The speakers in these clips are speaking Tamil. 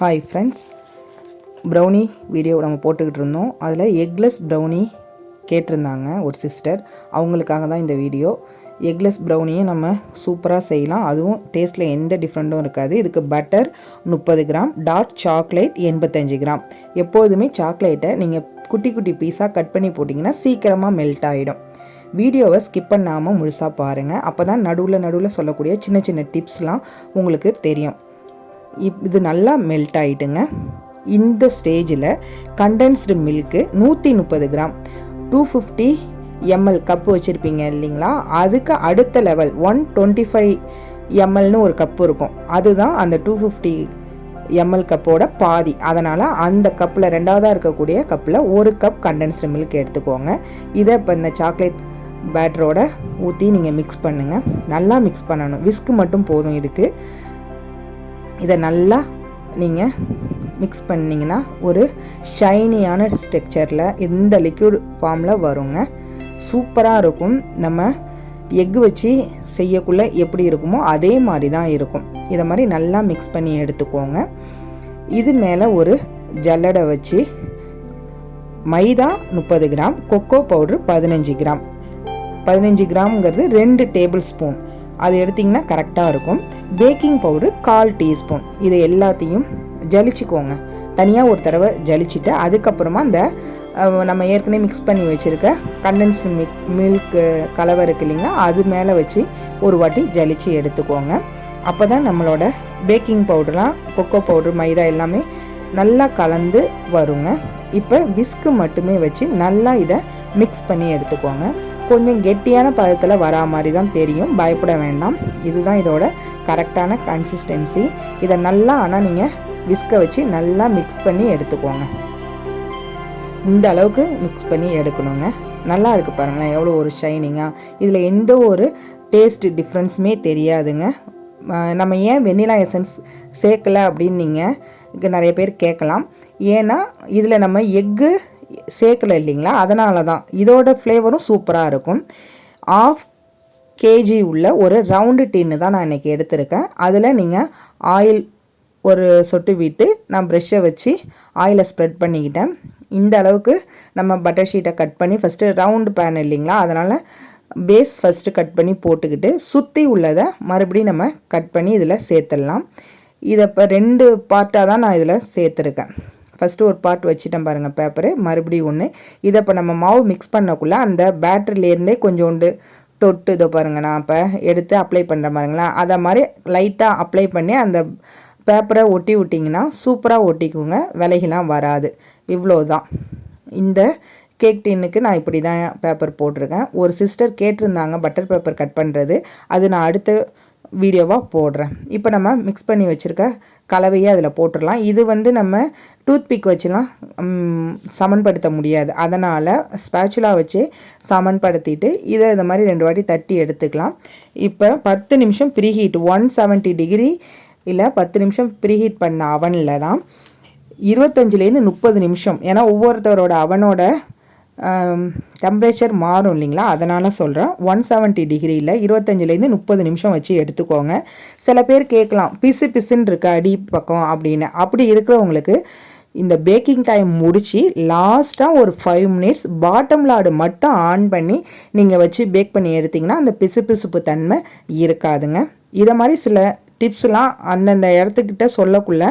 ஹாய் ஃப்ரெண்ட்ஸ் ப்ரௌனி வீடியோ நம்ம போட்டுக்கிட்டு இருந்தோம். அதில் எக்லெஸ் ப்ரௌனி கேட்டிருந்தாங்க ஒரு சிஸ்டர் அவங்களுக்காக தான் இந்த வீடியோ எக்லெஸ் ப்ரௌனியை நம்ம சூப்பராக செய்யலாம். அதுவும் டேஸ்ட்டில் எந்த டிஃப்ரெண்ட்டும் இருக்காது. இதுக்கு பட்டர் முப்பது கிராம் டார்க் சாக்லேட் எண்பத்தஞ்சு கிராம் எப்போதுமே சாக்லேட்டை நீங்கள் குட்டி குட்டி பீஸாக கட் பண்ணி போட்டிங்கன்னா சீக்கிரமாக மெல்ட் ஆகிடும் வீடியோவை ஸ்கிப் பண்ணாமல் முழுசாக பாருங்கள் அப்போ தான் நடுவில் நடுவில் சொல்லக்கூடிய சின்ன சின்ன டிப்ஸ்லாம் உங்களுக்கு தெரியும். இப் இது நல்லா மெல்ட் ஆகிட்டுங்க இந்த ஸ்டேஜில் கண்டென்ஸ்டு மில்க்கு நூற்றி முப்பது gram two fifty ML cup வச்சுருப்பீங்க இல்லைங்களா? அதுக்கு அடுத்த லெவல் ஒன் டுவெண்ட்டி ஃபைவ் எம்எல்னு ஒரு கப்பு இருக்கும். அதுதான் அந்த டூ ஃபிஃப்டி எம்எல் கப்போட பாதி. அதனால் அந்த கப்பில் ரெண்டாவதாக இருக்கக்கூடிய கப்பில் ஒரு கப் கண்டென்ஸ்டு மில்க் எடுத்துக்கோங்க. இதை இப்போ இந்த சாக்லேட் பேட்டரோட ஊற்றி நீங்கள் மிக்ஸ் பண்ணுங்கள் நல்லா மிக்ஸ் பண்ணணும். விஸ்க்கு மட்டும் போதும் இதுக்கு. இதை நல்லா நீங்கள் மிக்ஸ் பண்ணிங்கன்னா ஒரு ஷைனியான ஸ்ட்ரக்சரில் இந்த லிக்யூட் ஃபார்மில் வருங்க. சூப்பராக இருக்கும். நம்ம எக் வச்சு செய்யக்குள்ளே எப்படி இருக்குமோ அதே மாதிரி தான் இருக்கும். இதை மாதிரி நல்லா மிக்ஸ் பண்ணி எடுத்துக்கோங்க. இது மேலே ஒரு ஜல்லடை வச்சு மைதா முப்பது கிராம் கொக்கோ பவுட்ரு பதினஞ்சு கிராம். பதினஞ்சு கிராம்ங்கிறது ரெண்டு டேபிள் ஸ்பூன் அது எடுத்திங்கன்னா கரெக்டாக இருக்கும். பேக்கிங் பவுடர் கால் டீஸ்பூன். இது எல்லாத்தையும் ஜலிச்சுக்கோங்க. தனியாக ஒரு தடவை ஜலிச்சுட்டு அதுக்கப்புறமா அந்த நம்ம ஏற்கனவே மிக்ஸ் பண்ணி வச்சுருக்க கண்டென்ஸ்டு மிக் மில்க்கு கலவை இருக்கு இல்லைங்களா அது மேலே வச்சு ஒரு வாட்டி ஜலிச்சு எடுத்துக்கோங்க. அப்போ தான் நம்மளோட பேக்கிங் பவுடர்லாம் கொக்கோ பவுட்ரு மைதா எல்லாமே நல்லா கலந்து வருங்க. இப்போ விஸ்க்கு மட்டுமே வச்சு நல்லா இதை மிக்ஸ் பண்ணி எடுத்துக்கோங்க. கொஞ்சம் கெட்டியான பதத்தில் வரா மாதிரி தான் தெரியும். பயப்பட வேண்டாம். இதுதான் இதோட கரெக்டான கன்சிஸ்டன்சி இதை நல்லா ஆனால் நீங்கள் விஸ்கை வச்சு நல்லா மிக்ஸ் பண்ணி எடுத்துக்கோங்க. இந்த அளவுக்கு மிக்ஸ் பண்ணி எடுக்கணுங்க. நல்லா இருக்குது பாருங்களேன். எவ்வளோ ஒரு ஷைனிங்காக இதில் எந்த ஒரு டேஸ்ட் டிஃப்ரென்ஸுமே தெரியாதுங்க. நம்ம ஏன் வெண்ணிலா எசன்ஸ் சேர்க்கலை அப்படின்னு நீங்கள் நிறைய பேர் கேட்கலாம். ஏன்னா இதில் நம்ம எக்கு சேர்க்கலை இல்லைங்களா? அதனால தான் இதோட ஃப்ளேவரும் சூப்பராக இருக்கும். ஆஃப் கேஜி உள்ள ஒரு ரவுண்டு டின்னு தான் நான் இன்றைக்கி எடுத்திருக்கேன். அதில் நீங்கள் ஆயில் ஒரு சொட்டு விட்டு நான் ப்ரெஷ்ஷை வச்சு ஆயிலை ஸ்ப்ரெட் பண்ணிக்கிட்டேன். இந்த அளவுக்கு நம்ம பட்டர் ஷீட்டை கட் பண்ணி ஃபஸ்ட்டு ரவுண்டு பேன் இல்லைங்களா? அதனால் பேஸ் ஃபஸ்ட்டு கட் பண்ணி போட்டுக்கிட்டு சுற்றி உள்ளதை மறுபடியும் நம்ம கட் பண்ணி இதில் சேர்த்துடலாம். இதை இப்போ ரெண்டு பார்ட்டாக தான் நான் இதில் சேர்த்துருக்கேன். ஃபஸ்ட்டு ஒரு பார்ட் வச்சுட்டேன் பாருங்கள் பேப்பரு மறுபடியும் ஒன்று இதை இப்போ நம்ம மாவு மிக்ஸ் பண்ணக்குள்ளே அந்த பேட்டரிலேருந்தே கொஞ்சோண்டு தொட்டு இதோ பாருங்கள் நான் இப்போ எடுத்து அப்ளை பண்ணுற பாருங்களேன் அதை மாதிரி லைட்டாக அப்ளை பண்ணி அந்த பேப்பரை ஒட்டி விட்டிங்கன்னா சூப்பராக ஒட்டிக்குங்க. விலைகள்லாம் வராது. இவ்வளோ தான் இந்த கேக் டின்னுக்கு நான் இப்படி தான் பேப்பர் போட்டிருக்கேன். ஒரு சிஸ்டர் கேட்டிருந்தாங்க பட்டர் பேப்பர் கட் பண்ணுறது அது நான் அடுத்த வீடியோவாக போடுறேன். இப்போ நம்ம மிக்ஸ் பண்ணி வச்சுருக்க கலவையை அதில் போட்டுடலாம். இது வந்து நம்ம டூத்பிக் வச்சுலாம் சமன்படுத்த முடியாது. அதனால் ஸ்பேச்சுலா வச்சு சமன்படுத்திட்டு இதை இந்த மாதிரி ரெண்டு வாட்டி தட்டி எடுத்துக்கலாம். இப்போ பத்து நிமிஷம் ப்ரீஹீட் ஒன் செவன்ட்டி டிகிரி இல்லை பத்து நிமிஷம் ப்ரீஹீட் பண்ண அவனில் தான் இருபத்தஞ்சிலேருந்து முப்பது நிமிஷம். ஏன்னா ஒவ்வொருத்தரோட அவனோட டெம்பரேச்சர் மாறும் இல்லைங்களா? அதனால் சொல்கிறேன் ஒன் செவன்ட்டி டிகிரியில் இருபத்தஞ்சிலேருந்து முப்பது நிமிஷம் வச்சு எடுத்துக்கோங்க. சில பேர் கேட்கலாம் பிசு பிசுன்னு இருக்கா அடி பக்கம் அப்படின்னு. அப்படி இருக்கிறவங்களுக்கு இந்த பேக்கிங் டைம் முடித்து லாஸ்ட்டாக ஒரு ஃபைவ் மினிட்ஸ் பாட்டம் லாடு மட்டும் ஆன் பண்ணி நீங்கள் வச்சு பேக் பண்ணி எடுத்திங்கன்னா அந்த பிசு பிசுப்பு தன்மை இருக்காதுங்க. இதை மாதிரி சில டிப்ஸ்லாம் அந்தந்த இடத்துக்கிட்ட சொல்லக்குள்ள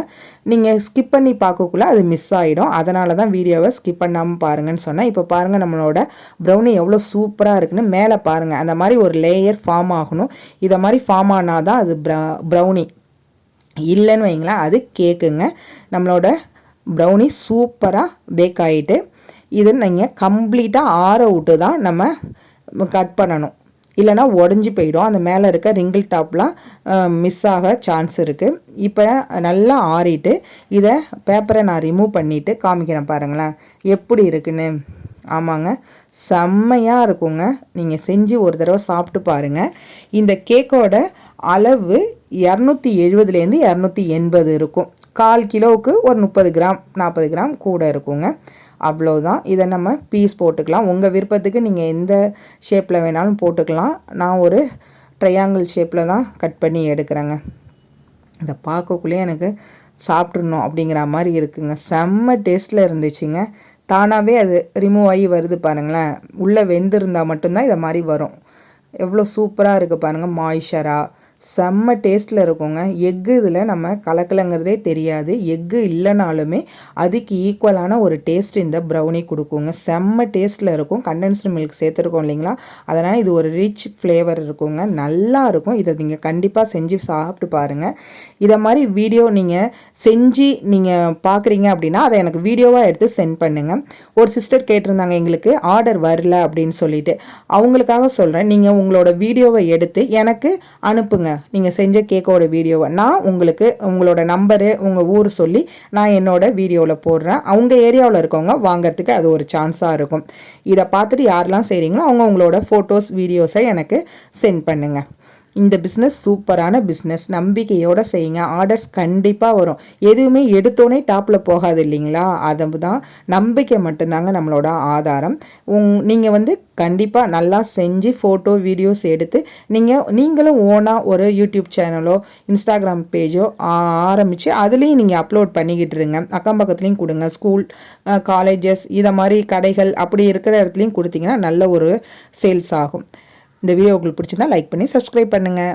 நீங்கள் ஸ்கிப் பண்ணி பார்க்கக்குள்ள அது மிஸ் ஆகிடும் அதனால தான் வீடியோவை ஸ்கிப் பண்ணாமல் பாருங்கன்னு சொன்னேன். இப்போ பாருங்கள் நம்மளோட ப்ரௌனி எவ்வளோ சூப்பராக இருக்குன்னு மேலே பாருங்கள் அந்த மாதிரி ஒரு லேயர் ஃபார்ம் ஆகணும். இதை மாதிரி ஃபார்ம் ஆனால் தான் அது ப்ரௌனி இல்லைன்னு வைங்களேன் அது கேக்குங்க. நம்மளோட ப்ரௌனி சூப்பராக பேக் ஆகிட்டு இது நீங்கள் கம்ப்ளீட்டாக ஆற விட்டு தான் நம்ம கட் பண்ணணும். இல்லைனா உடஞ்சி போயிடும். அந்த மேலே இருக்க ரிங்கிள் டாப்லாம் மிஸ் ஆக சான்ஸ் இருக்குது இப்போ நல்லா ஆறிட்டு இதை பேப்பரை நான் ரிமூவ் பண்ணிவிட்டு காமிக்கிறேன் பாருங்களேன். எப்படி இருக்குன்னு? ஆமாங்க. செம்மையாக இருக்குங்க. நீங்கள் செஞ்சு ஒரு தடவை சாப்பிட்டு பாருங்கள் இந்த கேக்கோட அளவு இரநூத்தி எழுபதுலேருந்து இரநூத்தி எண்பது இருக்கும். கால் கிலோவுக்கு ஒரு முப்பது கிராம் நாற்பது கிராம் கூட இருக்குங்க. அவ்வளோதான் இதை நம்ம பீஸ் போட்டுக்கலாம். உங்கள் விருப்பத்துக்கு நீங்கள் எந்த ஷேப்பில் வேணாலும் போட்டுக்கலாம். நான் ஒரு ட்ரையாங்கிள் ஷேப்பில் தான் கட் பண்ணி எடுக்கிறேங்க. இதை பார்க்கக்குள்ளேயே எனக்கு சாப்பிட்றணும் அப்படிங்கிற மாதிரி இருக்குங்க. செம்ம டேஸ்ட்டில் இருந்துச்சுங்க. தானாகவே அது ரிமூவ் ஆகி வருது பாருங்களேன். உள்ளே வெந்திருந்தால் மட்டும்தான் இதை மாதிரி வரும். எவ்வளோ சூப்பராக இருக்குது பாருங்கள் மாய்ஷராக செம்ம டேஸ்ட்டில் இருக்குங்க. எக்கு இதில் நம்ம கலக்கலங்கிறதே தெரியாது. எக்கு இல்லைனாலுமே அதுக்கு ஈக்குவலான ஒரு டேஸ்ட் இந்த ப்ரௌனி கொடுக்குங்க. செம்ம டேஸ்ட்டில் இருக்கும். கண்டென்ஸ்டு மில்க் சேர்த்துருக்கோம் இல்லைங்களா? அதனால் இது ஒரு ரிச் ஃப்ளேவர் இருக்குங்க. நல்லா இருக்கும். இதை நீங்கள் கண்டிப்பாக செஞ்சு சாப்பிட்டு பாருங்கள் இதை மாதிரி வீடியோ நீங்கள் செஞ்சு நீங்கள் பார்க்குறீங்க அப்படின்னா அதை எனக்கு வீடியோவாக எடுத்து சென்ட் பண்ணுங்கள் ஒரு சிஸ்டர் கேட்டிருந்தாங்க எங்களுக்கு ஆர்டர் வரல அப்படின்னு சொல்லிட்டு. அவங்களுக்காக சொல்கிறேன் நீங்கள் உங்களோட வீடியோவை எடுத்து எனக்கு அனுப்புங்க. நீங்கள் செஞ்ச கேக்கோட வீடியோவை நான் உங்களுக்கு உங்களோட நம்பரு உங்கள் ஊர் சொல்லி நான் என்னோட வீடியோவில் போடுறேன். அவங்க ஏரியாவில் இருக்கவங்க வாங்கிறதுக்கு அது ஒரு சான்ஸாக இருக்கும். இதை பார்த்துட்டு யாரெல்லாம் செய்கிறீங்களோ அவங்க உங்களோட ஃபோட்டோஸ் வீடியோஸை எனக்கு சென்ட் பண்ணுங்கள் இந்த பிஸ்னஸ் சூப்பரான பிஸ்னஸ் நம்பிக்கையோடு செய்யுங்க. ஆர்டர்ஸ் கண்டிப்பாக வரும். எதுவுமே எடுத்தோடனே டாப்பில் போகாது இல்லைங்களா? அதை தான் நம்பிக்கை மட்டும்தாங்க நம்மளோட ஆதாரம். உங் நீங்கள் வந்து கண்டிப்பாக நல்லா செஞ்சு ஃபோட்டோ வீடியோஸ் எடுத்து நீங்கள் நீங்களும் ஓனாக ஒரு யூடியூப் சேனலோ இன்ஸ்டாகிராம் பேஜோ ஆரம்பித்து அதுலேயும் நீங்கள் அப்லோட் பண்ணிக்கிட்டு இருங்க. அக்கம் பக்கத்துலேயும் கொடுங்க. ஸ்கூல் காலேஜஸ் இதை மாதிரி கடைகள் அப்படி இருக்கிற இடத்துலையும் கொடுத்தீங்கன்னா நல்ல ஒரு சேல்ஸ் ஆகும். இந்த வீடியோ உங்களுக்கு பிடிச்சிருந்தா லைக் பண்ணி சப்ஸ்கிரைப் பண்ணுங்கள்